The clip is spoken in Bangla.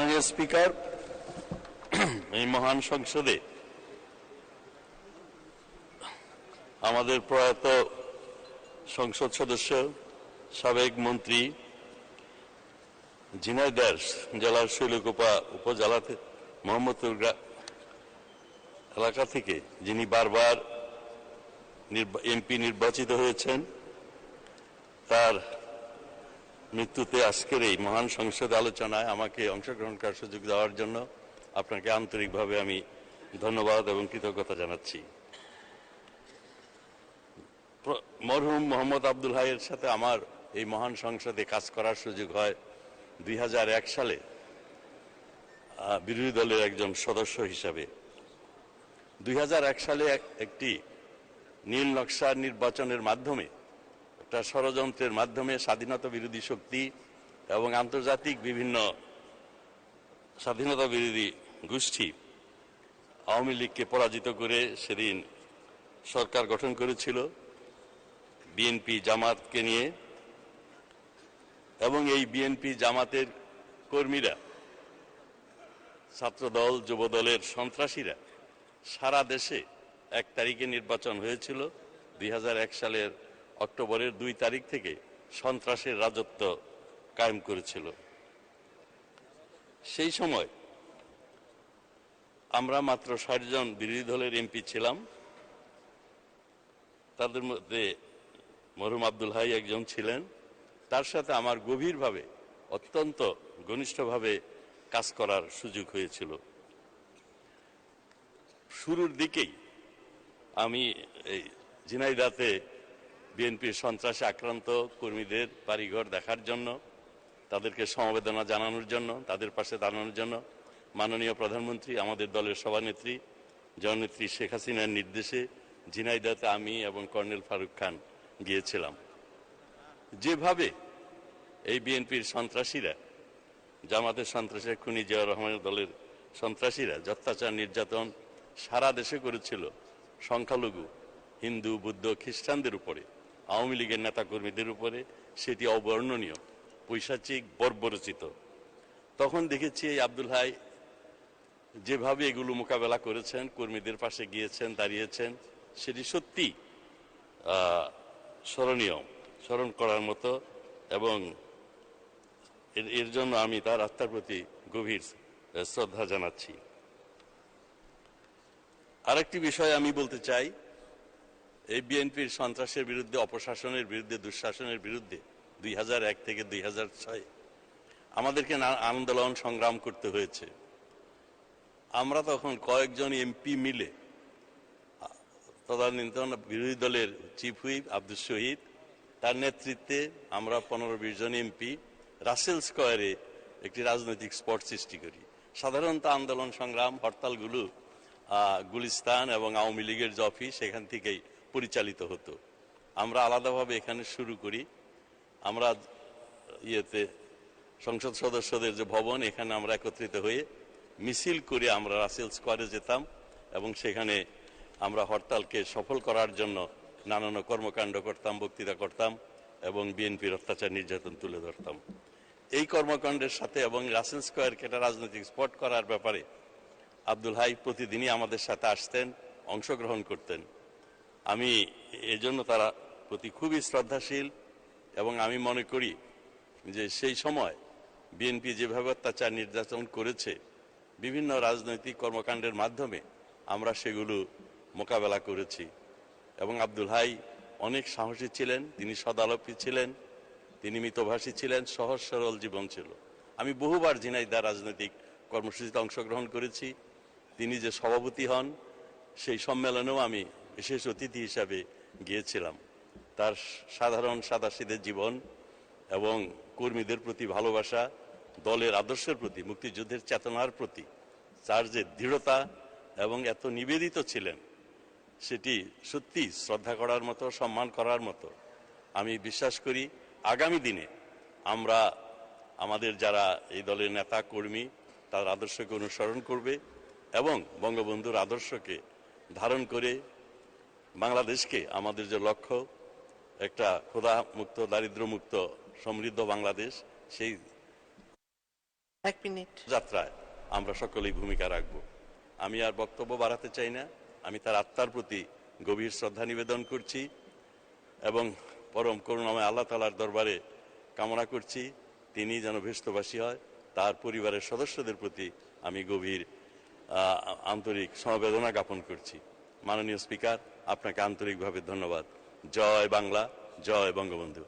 মাননীয় স্পিকার, এই মহান সংসদে আমাদের প্রয়াত সংসদ সদস্য, সাবেক মন্ত্রী ঝিনাইদার জেলার শৈলকুপা উপজেলাতে, মোহাম্মদপুর এলাকা থেকে, যিনি বারবার এমপি নির্বাচিত হয়েছেন, তার মৃত্যুতে আজকের এই মহান সংসদ আলোচনায় আমাকে অংশগ্রহণ করার সুযোগ দেওয়ার জন্য আপনাকে আন্তরিকভাবে আমি ধন্যবাদ এবং কৃতজ্ঞতা জানাচ্ছি। মরহুম মোহাম্মদ আব্দুল হাইয়ের সাথে আমার এই মহান সংসদে কাজ করার সুযোগ হয় দুই হাজার এক সালে বিরোধী দলের একজন সদস্য হিসাবে। দুই হাজার এক সালে এক- একটি নীল নকশার নির্বাচনের মাধ্যমে একটা ষড়যন্ত্রের মাধ্যমে স্বাধীনতা বিরোধী শক্তি এবং আন্তর্জাতিক বিভিন্ন স্বাধীনতা বিরোধী গোষ্ঠী আওয়ামী লীগকে পরাজিত করে সেদিন সরকার গঠন করেছিল বিএনপি জামাতকে নিয়ে। এবং এই বিএনপি জামাতের কর্মীরা, ছাত্রদল, যুবদলের সন্ত্রাসীরা সারা দেশে এক তারিখে নির্বাচন হয়েছিল দুই হাজার এক সালের অক্টোবরের দুই তারিখ থেকে সন্ত্রাসের রাজত্ব কায়েম করেছিল। সেই সময় আমরা মাত্র ষাট জন বিরোধী দলের এমপি ছিলাম। তাদের মধ্যে মরহুম আব্দুল হাই একজন ছিলেন। তার সাথে আমার গভীরভাবে, অত্যন্ত ঘনিষ্ঠভাবে কাজ করার সুযোগ হয়েছিল। শুরুর দিকেই আমি এই ঝিনাইদাতে বিএনপির সন্ত্রাসে আক্রান্ত কর্মীদের বাড়িঘর দেখার জন্য, তাদেরকে সমবেদনা জানানোর জন্য, তাদের পাশে দাঁড়ানোর জন্য মাননীয় প্রধানমন্ত্রী, আমাদের দলের সভানেত্রী, জননেত্রী শেখ হাসিনার নির্দেশে ঝিনাইদাতে আমি এবং কর্নেল ফারুক খান গিয়েছিলাম। যেভাবে এই বিএনপির সন্ত্রাসীরা, জামাতের সন্ত্রাসী খুনি জিয়া রহমানের দলের সন্ত্রাসীরা যত্যাচার নির্যাতন সারা দেশে করেছিল সংখ্যালঘু, হিন্দু, বুদ্ধ, খ্রিস্টানদের উপরে। আওয়ামী লীগের নেতাকর্মীদের উপরে সেটি অবর্ণনীয়, পৈশাচিক, বর্বরচিত। তখন দেখেছি এই আব্দুল হাই যেভাবে এগুলো মোকাবেলা করেছেন, কর্মীদের পাশে গিয়েছেন, দাঁড়িয়েছেন, সেটি সত্যি স্মরণীয়, স্মরণ করার মতো এবং এর জন্য আমি তার আত্মার প্রতি গভীর শ্রদ্ধা জানাচ্ছি। আরেকটি বিষয় আমি বলতে চাই এই বিএনপির সন্ত্রাসের বিরুদ্ধে, অপশাসনের বিরুদ্ধে, দুঃশাসনের বিরুদ্ধে দুই থেকে দুই আমাদেরকে আন্দোলন সংগ্রাম করতে হয়েছে। আমরা তখন কয়েকজন এমপি মিলে, তদানীন্তন বিরোধী দলের চিফ হুইপ আব্দুল শহীদ, তার নেতৃত্বে আমরা পনেরো বিশ জন এমপি রাসেল স্কোয়ারে একটি রাজনৈতিক স্পট সৃষ্টি করি। সাধারণত আন্দোলন সংগ্রাম, হরতালগুলো গুলিস্তান এবং আওয়ামী লীগের যে অফিস, সেখান থেকেই পরিচালিত হতো। আমরা আলাদাভাবে এখানে শুরু করি। আমরা ইয়েতে সংসদ সদস্যদের যে ভবন, এখানে আমরা একত্রিত হয়ে মিছিল করে আমরা রাসেল স্কোয়ারে যেতাম এবং সেখানে আমরা হরতালকে সফল করার জন্য নানান কর্মকাণ্ড করতাম, বক্তৃতা করতাম এবং বিএনপির অত্যাচার নির্যাতন তুলে ধরতাম। এই কর্মকাণ্ডের সাথে এবং রাসেল স্কোয়ারকে একটা রাজনৈতিক স্পট করার ব্যাপারে আব্দুল হাই প্রতিদিনই আমাদের সাথে আসতেন, অংশগ্রহণ করতেন। আমি এজন্য তারা প্রতি খুবই শ্রদ্ধাশীল এবং আমি মনে করি যে সেই সময় বিএনপি যেভাবে অত্যাচার নির্যাতন করেছে, বিভিন্ন রাজনৈতিক কর্মকাণ্ডের মাধ্যমে আমরা সেগুলো মোকাবেলা করেছি। এবং আব্দুল হাই অনেক সাহসী ছিলেন, তিনি সদালপী ছিলেন, তিনি মিতভাষী ছিলেন, সহজ সরল জীবন ছিল। আমি বহুবার ঝিনাইদা রাজনৈতিক কর্মসূচিতে অংশগ্রহণ করেছি। তিনি যে সভাপতি হন, সেই সম্মেলনেও আমি বিশেষ অতিথি হিসাবে গিয়েছিলাম। তার সাধারণ সাদাসিদের জীবন এবং কর্মীদের প্রতি ভালোবাসা, দলের আদর্শের প্রতি, মুক্তিযুদ্ধের চেতনার প্রতি, তার যে দৃঢ়তা এবং এত নিবেদিত ছিলেন, সেটি সত্যি শ্রদ্ধা করার মতো, সম্মান করার মতো। আমি বিশ্বাস করি, আগামী দিনে আমরা আমাদের যারা এই দলের নেতা, কর্মী, তার আদর্শকে অনুসরণ করবে এবং বঙ্গবন্ধুর আদর্শকে ধারণ করে বাংলাদেশকে আমাদের যে লক্ষ্য একটা ক্ষুধা মুক্ত দারিদ্র মুক্ত সমৃদ্ধ বাংলাদেশ সেই এক মিনিট। যাত্রায় আমরা সকলেই ভূমিকা রাখব। আমি আর বক্তব্য বাড়াতে চাই না। আমি তার আত্মার প্রতি গভীর শ্রদ্ধা নিবেদন করছি এবং পরম করুণাময় আল্লাহ তালার দরবারে কামনা করছি। তিনি যেন ভেস্তবাসী হয় তার পরিবারের সদস্যদের প্রতি আমি গভীর আন্তরিক সমবেদনা জ্ঞাপন করছি। মাননীয় স্পিকার আপনাকে আন্তরিকভাবে ধন্যবাদ। জয় বাংলা জয় বঙ্গবন্ধু।